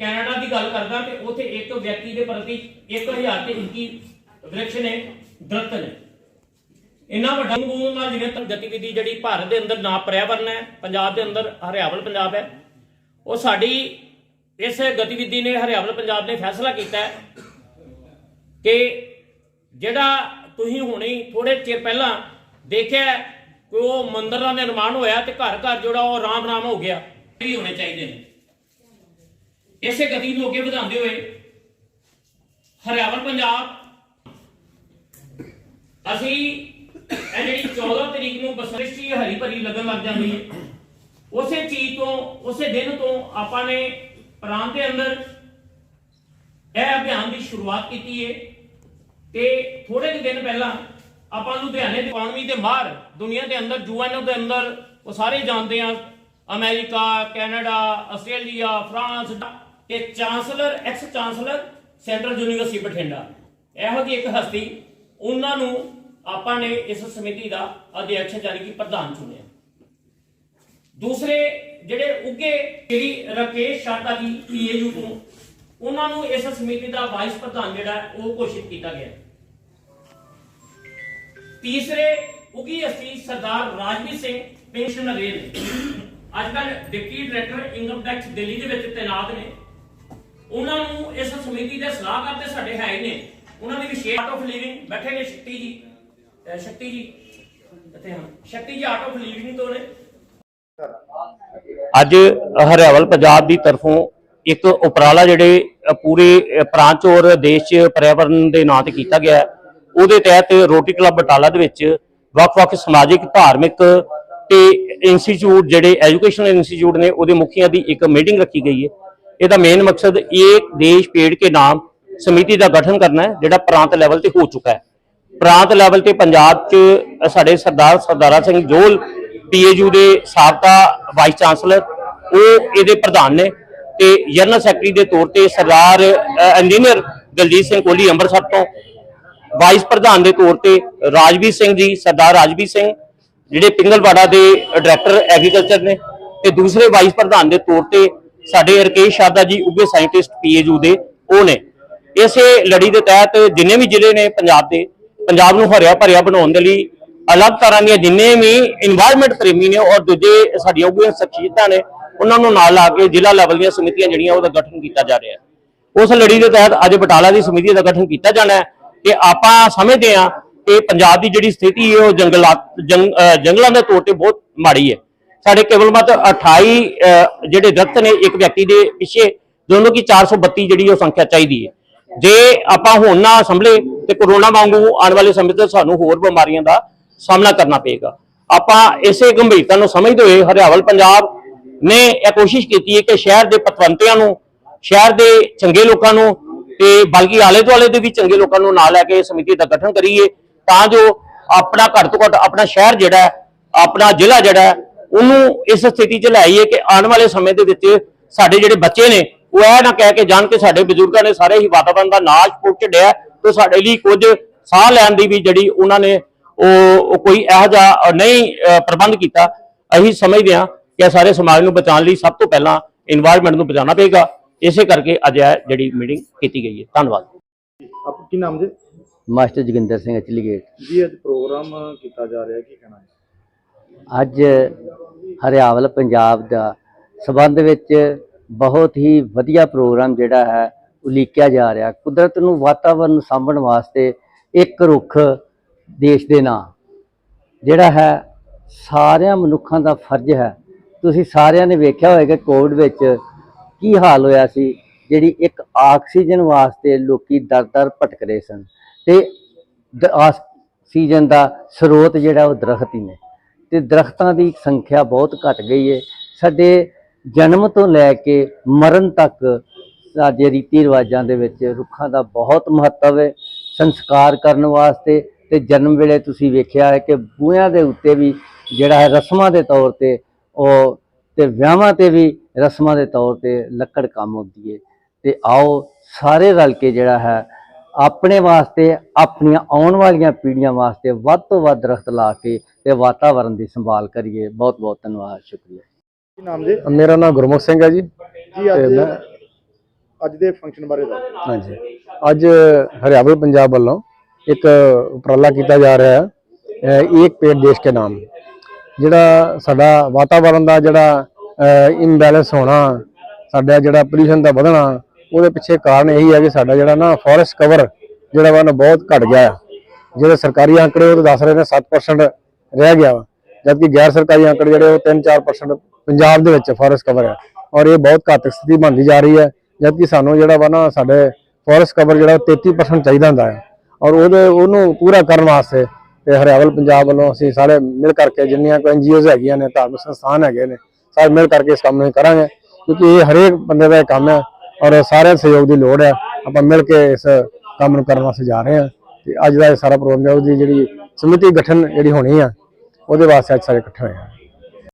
Canada ਦੀ ਗੱਲ ਕਰਦਾ ਤੇ ਉੱਥੇ ਇੱਕ ਵਿਅਕਤੀ ਦੇ ਪ੍ਰਤੀ 1000 ਤੇ 21 ਵ੍ਰਿਕਸ਼ ਨੇ, ਦਰਖਤ ਨੇ। ਇੰਨਾ ਵੱਡਾ ਕਾਨੂੰਨ ਨਾਲ ਜਿਵੇਂ ਗਤੀਵਿਧੀ ਜਿਹੜੀ ਭਾਰਤ ਦੇ ਅੰਦਰ ਨਾ ਪਰਿਆਵਰਨ ਹੈ, ਪੰਜਾਬ ਦੇ ਅੰਦਰ ਹਰਿਆਵਲ ਪੰਜਾਬ ਹੈ, ਉਹ ਸਾਡੀ ਇਸ ਗਤੀਵਿਧੀ ਨੇ ਹਰਿਆਵਲ ਪੰਜਾਬ ਨੇ ਫੈਸਲਾ ਕੀਤਾ ਹੈ ਕਿ ਜਿਹੜਾ ਤੁਸੀਂ ਹੁਣੇ ਥੋੜੇ ਚਿਰ ਪਹਿਲਾਂ ਦੇਖਿਆ ਕਿ ਉਹ ਮੰਦਿਰ ਦਾ ਨਿਰਮਾਣ ਹੋਇਆ ਤੇ ਘਰ ਘਰ ਜਿਹੜਾ ਉਹ ਰਾਮ ਰਾਮ ਹੋ ਗਿਆ ਵੀ ਹੋਣੇ ਚਾਹੀਦੇ ਨੇ। ਇਸੇ ਗਤੀ ਨੂੰ ਅੱਗੇ ਵਧਾਉਂਦੇ ਹੋਏ ਹਰਿਆਵਲ ਪੰਜਾਬ, ਅਸੀਂ ਇਹ ਜਿਹੜੀ 14 ਤਰੀਕ ਨੂੰ ਬਸੰਤੀ ਹਰੀ ਭਰੀ ਲੱਗਣ ਲੱਗ ਜਾਂਦੀ ਹੈ, ਉਸੇ ਚੀਜ਼ ਤੋਂ, ਉਸੇ ਦਿਨ ਤੋਂ ਆਪਾਂ ਨੇ ਪ੍ਰਾਂਤ ਦੇ ਅੰਦਰ ਇਹ ਅਭਿਆਨ ਦੀ ਸ਼ੁਰੂਆਤ ਕੀਤੀ ਹੈ ਤੇ ਥੋੜੇ ਜਿਹੇ ਦਿਨ ਪਹਿਲਾਂ ਆਪਾਂ ਲੁਧਿਆਣੇ ਦੀ ਇਕਨੋਮੀ ਦੇ ਬਾਹਰ ਦੁਨੀਆ ਦੇ ਅੰਦਰ, ਯੂਐਨਓ ਦੇ ਅੰਦਰ, ਉਹ ਸਾਰੇ ਜਾਣਦੇ ਆ ਅਮਰੀਕਾ, ਕੈਨੇਡਾ, ਆਸਟ੍ਰੇਲੀਆ, ਫਰਾਂਸ ਤੇ chancellor ex chancellor central university Bathinda. ਇਹੋ ਜਿਹੀ ਇੱਕ ਹਸਤੀ ਉਹਨਾਂ ਨੂੰ ਆਪਾਂ ਨੇ ਇਸ ਸਮਿਤੀ ਦਾ ਅਧਿਅਕਸ਼ ਜਾਨੀ ਕਿ ਪ੍ਰਧਾਨ ਚੁਣਿਆ। ਦੂਸਰੇ ਜਿਹੜੇ ਉੱਗੇ ਜਿਹੜੀ ਰਕੇਸ਼ ਸ਼ਾਰਦਾ ਜੀ ਪੀਏਯੂ ਤੋਂ, ਉਹਨਾਂ ਨੂੰ ਇਸ ਸਮਿਤੀ ਦਾ ਵਾਈਸ ਪ੍ਰਧਾਨ ਜਿਹੜਾ ਉਹ ਘੋਸ਼ਿਤ ਕੀਤਾ ਗਿਆ। ਤੀਸਰੇ ਉਗੀ ਅਸੀਂ ਸਰਦਾਰ ਰਾਜਵੀਰ ਸਿੰਘ ਪੈਨਸ਼ਨਰ ਨੇ ਅੱਜ ਕੱਲ deputy director income tax Delhi ਦੇ ਵਿੱਚ ਤੈਨਾਤ ਨੇ। ਉਹਨਾਂ ਨੂੰ ਇਸ ਸਮਿਤੀ ਦੇ ਸਲਾਹਕਾਰ ਤੇ ਸਾਡੇ ਹੈ ਹੀ ਨੇ। ਉਹਨਾਂ ਦੀ ਵਿਸ਼ੇਸ਼ ਆਰਟ ਆਫ ਲਿਵਿੰਗ ਬੈਠੇ ਨੇ ਸ਼ਕਤੀ ਜੀ। ਅਹ ਸ਼ਕਤੀ ਜੀ ਇੱਥੇ ਹਨ ਸ਼ਕਤੀ ਜੀ ਆਰਟ ਆਫ ਲਿਵਿੰਗ ਤੋਂ ਨੇ ਅੱਜ ਹਰਿਆਵਲ ਪੰਜਾਬ ਦੀ ਤਰਫੋਂ ਇੱਕ ਉਪਰਾਲਾ ਜਿਹੜੇ ਅ, ਪੂਰੇ ਅ, ਪ੍ਰਾਂਤ 'ਚ ਔਰ ਦੇਸ਼ 'ਚ ਪਰਿਆਵਰਨ ਦੇ ਨਾਂ ਤੇ ਕੀਤਾ ਗਿਆ ਹੈ। ਉਹਦੇ ਤਹਿਤ ਰੋਟਰੀ ਕਲੱਬ ਬਟਾਲਾ ਦੇ ਵਿੱਚ ਵੱਖ-ਵੱਖ ਸਮਾਜਿਕ ਧਾਰਮਿਕ ਤੇ ਇੰਸਟੀਚਿਊਟ ਜਿਹੜੇ ਐਜੂਕੇਸ਼ਨਲ ਇੰਸਟੀਚਿਊਟ ਨੇ ਉਹਦੇ ਮੁਖੀਆਂ ਦੀ ਇੱਕ ਮੀਟਿੰਗ ਰੱਖੀ ਗਈ ਹੈ। ਇਹਦਾ ਮੇਨ ਮਕਸਦ ਇੱਕ ਦੇਸ਼, ਪੇੜ ਕੇ ਨਾਮ ਸਮਿਤੀ ਦਾ ਗਠਨ ਕਰਨਾ ਹੈ, ਜਿਹੜਾ ਪ੍ਰਾਂਤ ਲੈਵਲ ਤੇ ਹੋ ਚੁੱਕਾ ਹੈ। ਪ੍ਰਾਂਤ ਲੈਵਲ ਤੇ ਪੰਜਾਬ 'ਚ ਸਾਡੇ ਸਰਦਾਰ ਸਰਦਾਰਾ ਸਿੰਘ ਜੋਲ, ਪੀਏਯੂ ਦੇ ਸਾਬਕਾ ਵਾਈਸ ਚਾਂਸਲਰ ਉਹ ਇਹਦੇ ਪ੍ਰਧਾਨ ਨੇ ਤੇ ਜਨਰਲ ਸੈਕਟਰੀ ਦੇ ਤੌਰ ਤੇ ਸਰਦਾਰ ਇੰਜੀਨੀਅਰ ਦਲਜੀਤ ਸਿੰਘ ਕੋਹਲੀ ਅੰਮ੍ਰਿਤਸਰ ਤੋਂ ਵਾਈਸ ਪ੍ਰਧਾਨ ਦੇ ਤੌਰ ਤੇ ਰਾਜਵੀਰ ਸਿੰਘ ਜੀ, ਸਰਦਾਰ ਰਾਜਵੀਰ ਸਿੰਘ, ਜਿਹੜੇ ਪਿੰਗਲਵਾੜਾ ਦੇ ਡਾਇਰੈਕਟਰ ਐਗਰੀਕਲਚਰ ਨੇ, ਤੇ ਦੂਸਰੇ ਵਾਈਸ ਪ੍ਰਧਾਨ ਦੇ ਤੌਰ ਤੇ ਸਾਡੇ ਰਕੇਸ਼ ਸ਼ਾਦਾ ਜੀ ਉੱਗੇ ਸਾਇੰਟਿਸਟ ਪੀਏਯੂ ਦੇ, ਉਹ ਨੇ। ਇਸੇ ਲੜੀ ਦੇ ਤਹਿਤ ਜਿੰਨੇ ਵੀ ਜ਼ਿਲ੍ਹੇ ਨੇ ਪੰਜਾਬ ਦੇ, ਪੰਜਾਬ ਨੂੰ ਹਰਿਆ ਭਰਿਆ ਬਣਾਉਣ ਦੇ ਲਈ ਅਲੱਗ ਤਰ੍ਹਾਂ ਦੀਆਂ ਜਿੰਨੇ ਵੀ এনवायरमेंट ਪ੍ਰੇਮੀ ਨੇ ਔਰ ਦੂਜੇ ਸਾਡੀਆਂ ਉਗੀਆਂ ਸ਼ਖਸੀਅਤਾਂ ਨੇ, ਉਹਨਾਂ ਨੂੰ ਨਾਲ ਲਾ ਕੇ ਜ਼ਿਲ੍ਹਾ ਲੈਵਲ ਦੀਆਂ ਸਮਿਤੀਆਂ ਜਿਹੜੀਆਂ ਉਹਦਾ ਗਠਨ ਕੀਤਾ ਜਾ ਰਿਹਾ ਉਸ ਲੜੀ ਦੇ ਤਹਿਤ ਅੱਜ ਬਟਾਲਾ ਦੀ ਸਮਿਤੀ ਦਾ ਗਠਨ ਕੀਤਾ ਜਾਣਾ ਹੈ ਕਿ ਆਪਾਂ ਸਮਝਦੇ ਹਾਂ ਕਿ ਪੰਜਾਬ ਦੀ ਜਿਹੜੀ ਸਥਿਤੀ ਹੈ ਉਹ ਜੰਗਲਾਂ ਜੰਗਲਾਂ ਦੇ ਤੌਰ ਤੇ ਬਹੁਤ ਮਾੜੀ ਹੈ। ਸਾਡੇ ਕੇਵਲ ਮਤ 28 ਜਿਹੜੇ ਦਰਖਤ ਨੇ ਇੱਕ ਵਿਅਕਤੀ ਦੇ ਪਿੱਛੇ, ਦੋਨੋਂ ਕੀ 432 ਜਿਹੜੀ ਉਹ ਸੰਖਿਆ ਚਾਹੀਦੀ ਹੈ। ਜੇ ਆਪਾਂ ਹੁਣ ਨਾ ਸੰਭਲੇ ਤੇ ਕਰੋਨਾ ਵਾਂਗੂ ਆਉਣ ਵਾਲੇ ਸਮੇਂ ਤੇ ਸਾਨੂੰ ਹੋਰ ਬਿਮਾਰੀਆਂ ਦਾ ਸਾਹਮਣਾ ਕਰਨਾ ਪਏਗਾ। ਆਪਾਂ ਇਸੇ ਗੰਭੀਰਤਾ ਨੂੰ ਸਮਝਦੇ ਹੋਏ ਹਰਿਆਵਲ ਪੰਜਾਬ ਨੇ ਇਹ ਕੋਸ਼ਿਸ਼ ਕੀਤੀ ਹੈ ਕਿ ਸ਼ਹਿਰ ਦੇ ਪਤਵੰਤਿਆਂ ਨੂੰ, ਸ਼ਹਿਰ ਦੇ ਚੰਗੇ ਲੋਕਾਂ ਨੂੰ ਤੇ ਬਲਕਿ ਆਲੇ ਦੁਆਲੇ ਦੇ ਵੀ ਚੰਗੇ ਲੋਕਾਂ ਨੂੰ ਨਾਲ ਲੈ ਕੇ ਸਮਿਤੀ ਦਾ ਗਠਨ ਕਰੀਏ ਤਾਂ ਜੋ ਆਪਣਾ ਘੱਟ ਤੋਂ ਘੱਟ ਆਪਣਾ ਸ਼ਹਿਰ ਜਿਹੜਾ ਆਪਣਾ ਜ਼ਿਲ੍ਹਾ ਜਿਹੜਾ ਉਹਨੂੰ ਇਸ ਸਥਿਤੀ 'ਚ ਲਾਈਏ ਕਿ ਆਉਣ ਵਾਲੇ ਸਮੇਂ ਦੇ ਵਿੱਚ ਸਾਡੇ ਜਿਹੜੇ ਬੱਚੇ ਨੇ ਉਹ ਇਹ ਨਾ ਕਹਿ ਕੇ ਜਾਣ ਕਿ ਸਾਡੇ ਬਜ਼ੁਰਗਾਂ ਨੇ ਸਾਰੇ ਹੀ ਵਾਤਾਵਰਣ ਦਾ ਨਾਸ਼ ਪੁੱਛੜਿਆ ਤੇ ਸਾਡੇ ਲਈ ਕੁਝ ਸਾਹ ਲੈਣ ਦੀ ਵੀ ਜਿਹੜੀ ਉਹਨਾਂ ਨੇ ਉਹ ਕੋਈ ਇਹੋ ਜਿਹਾ ਨਹੀਂ ਪ੍ਰਬੰਧ ਕੀਤਾ। ਅਸੀਂ ਸਮਝਦੇ ਹਾਂ ਕਿ ਸਾਰੇ ਸਮਾਜ ਨੂੰ ਬਚਾਉਣ ਲਈ ਸਭ ਤੋਂ ਪਹਿਲਾਂ এনवायरमेंट ਨੂੰ ਬਚਾਉਣਾ ਪਏਗਾ। ਇਸੇ ਕਰਕੇ ਅੱਜ ਇਹ ਜਿਹੜੀ ਮੀਟਿੰਗ ਕੀਤੀ ਗਈ ਹੈ। ਧੰਨਵਾਦ। ਆਪ ਕੀ ਨਾਮ ਜੀ? ਮਾਸਟਰ ਜਗਿੰਦਰ ਸਿੰਘ ਅਚਲੀ ਜੀ ਅੱਜ ਪ੍ਰੋਗਰਾਮ ਕੀਤਾ ਜਾ ਰਿਹਾ ਕੀ ਕਹਿਣਾ ਹੈ ਅੱਜ ਹਰਿਆਵਲ ਪੰਜਾਬ ਦਾ ਸਬੰਧ ਵਿੱਚ ਬਹੁਤ ਹੀ ਵਧੀਆ ਪ੍ਰੋਗਰਾਮ ਜਿਹੜਾ ਹੈ ਉਲੀਕਿਆ ਜਾ ਰਿਹਾ। ਕੁਦਰਤ ਨੂੰ ਵਾਤਾਵਰਨ ਨੂੰ ਸਾਂਭਣ ਵਾਸਤੇ ਇੱਕ ਰੁੱਖ ਦੇਸ਼ ਦੇ ਨਾਂ, ਜਿਹੜਾ ਹੈ ਸਾਰਿਆਂ ਮਨੁੱਖਾਂ ਦਾ ਫਰਜ਼ ਹੈ। ਤੁਸੀਂ ਸਾਰਿਆਂ ਨੇ ਵੇਖਿਆ ਹੋਵੇਗਾ ਕੋਵਿਡ ਵਿੱਚ ਕੀ ਹਾਲ ਹੋਇਆ ਸੀ, ਜਿਹੜੀ ਇੱਕ ਆਕਸੀਜਨ ਵਾਸਤੇ ਲੋਕੀ ਦਰ-ਦਰ ਭਟਕ ਰਹੇ ਸਨ। ਤੇ ਦ- ਆਕਸੀਜਨ ਦਾ ਸਰੋਤ ਜਿਹੜਾ ਉਹ ਦਰਖਤ ਹੀ ਨੇ। ਤੇ ਦਰਖਤਾਂ ਦੀ ਸੰਖਿਆ ਬਹੁਤ ਘਟ ਗਈ ਹੈ ਸਾਡੇ ਜਨਮ ਤੋਂ ਲੈ ਕੇ ਮਰਨ ਤੱਕ ਸਾਡੇ ਰੀਤੀ ਰਿਵਾਜਾਂ ਦੇ ਵਿੱਚ ਰੁੱਖਾਂ ਦਾ ਬਹੁਤ ਮਹੱਤਵ ਹੈ ਸੰਸਕਾਰ ਕਰਨ ਵਾਸਤੇ ਤੇ ਜਨਮ ਵੇਲੇ ਤੁਸੀਂ ਵੇਖਿਆ ਹੈ ਕਿ ਬੂਹਿਆਂ ਦੇ ਉੱਤੇ ਵੀ ਜਿਹੜਾ ਹੈ ਰਸਮਾਂ ਦੇ ਤੌਰ ਤੇ ਉਹ ਤੇ ਵਿਆਹਾਂ ਤੇ ਵੀ ਰਸਮਾਂ ਦੇ ਤੌਰ ਤੇ ਲੱਕੜ ਕੰਮ ਹੁੰਦੀ ਹੈ ਤੇ ਆਓ ਸਾਰੇ ਰਲ ਕੇ ਜਿਹੜਾ ਹੈ ਆਪਣੇ ਵਾਸਤੇ, ਆਪਣੀਆਂ ਆਉਣ ਵਾਲੀਆਂ ਪੀੜ੍ਹੀਆਂ ਵਾਸਤੇ ਵੱਧ ਤੋਂ ਵੱਧ ਦਰਖਤ ਲਾ ਕੇ ਤੇ ਵਾਤਾਵਰਣ ਦੀ ਸੰਭਾਲ ਕਰੀਏ। ਬਹੁਤ ਬਹੁਤ ਧੰਨਵਾਦ ਸ਼ੁਕਰੀਆ। ਕੀ ਨਾਮ ਜੀ? ਮੇਰਾ ਨਾਮ ਗੁਰਮੁਖ ਸਿੰਘ ਹੈ ਜੀ। ਜੀ ਅੱਜ ਮੈਂ ਅੱਜ ਦੇ ਫੰਕਸ਼ਨ ਬਾਰੇ ਦੱਸੋ। ਹਾਂਜੀ। ਅੱਜ ਹਰਿਆਵਲ ਪੰਜਾਬ ਵੱਲੋਂ ਇੱਕ ਉਪਰਾਲਾ ਕੀਤਾ ਜਾ ਰਿਹਾ ਹੈ ਏਕ ਪੇੜ ਦੇਸ਼ ਕੇ ਨਾਮ। ਜਿਹੜਾ ਸਾਡਾ ਵਾਤਾਵਰਣ ਦਾ ਜਿਹੜਾ ਇੰਬੈਲੈਂਸ ਹੋਣਾ ਸਾਡਾ ਜਿਹੜਾ ਪੋਲੂਸ਼ਨ ਦਾ ਵਧਣਾ ਉਹਦੇ ਪਿੱਛੇ ਕਾਰਨ ਇਹੀ ਹੈ ਕਿ ਸਾਡਾ ਜਿਹੜਾ ਨਾ ਫੋਰੈਸਟ ਕਵਰ ਜਿਹੜਾ ਵਾ ਨਾ ਬਹੁਤ ਘਟ ਗਿਆ ਹੈ ਜਿਹੜੇ ਸਰਕਾਰੀ ਅੰਕੜੇ ਉਹ ਦੱਸ ਰਹੇ ਨੇ 7% ਰਹਿ ਗਿਆ ਵਾ। ਜਦਕਿ ਗੈਰ ਸਰਕਾਰੀ ਅੰਕੜ ਜਿਹੜੇ ਉਹ 3-4% ਪੰਜਾਬ ਦੇ ਵਿੱਚ ਫੋਰੈਸਟ ਕਵਰ ਹੈ ਔਰ ਇਹ ਬਹੁਤ ਘਾਤਕ ਸਥਿਤੀ ਬਣਦੀ ਜਾ ਰਹੀ ਹੈ। ਜਦਕਿ ਸਾਨੂੰ ਜਿਹੜਾ ਵਾ ਨਾ ਸਾਡੇ ਫੋਰੈਸਟ ਕਵਰ ਜਿਹੜਾ ਉਹ 33% ਚਾਹੀਦਾ ਹੁੰਦਾ ਹੈ ਔਰ ਉਹਦੇ, ਉਹਨੂੰ ਪੂਰਾ ਕਰਨ ਵਾਸਤੇ ਤੇ ਹਰਿਆਵਲ ਪੰਜਾਬ ਵੱਲੋਂ ਅਸੀਂ ਸਾਰੇ ਮਿਲ ਕਰਕੇ ਜਿੰਨੀਆਂ ਕੋਈ ਐਨਜੀਓਜ਼ ਹੈਗੀਆਂ ਨੇ, ਧਾਰਮਿਕ ਸੰਸਥਾਨ ਹੈਗੇ ਨੇ, ਸਾਰੇ ਮਿਲ ਕਰਕੇ ਇਸ ਕੰਮ ਨੂੰ ਕਰਾਂਗੇ। ਕਿਉਂਕਿ ਇਹ ਹਰੇਕ ਬੰਦੇ ਦਾ ਇਹ ਕੰਮ ਹੈ ਔਰ ਸਾਰਿਆਂ ਦੇ ਸਹਿਯੋਗ ਦੀ ਲੋੜ ਹੈ। ਆਪਾਂ ਮਿਲ ਕੇ ਇਸ ਕੰਮ ਨੂੰ ਕਰਨ ਵਾਸਤੇ ਜਾ ਰਹੇ ਹਾਂ। ਤੇ ਅੱਜ ਦਾ ਇਹ ਸਾਰਾ ਪ੍ਰੋਗਰਾਮ ਹੈ, ਉਹਦੀ ਜਿਹੜੀ ਸਮਿਤੀ ਗਠਨ ਜਿਹੜੀ ਹੋਣੀ ਆ ਉਹਦੇ ਵਾਸਤੇ ਅੱਜ ਸਾਰੇ ਇਕੱਠੇ ਹੋਏ ਹਾਂ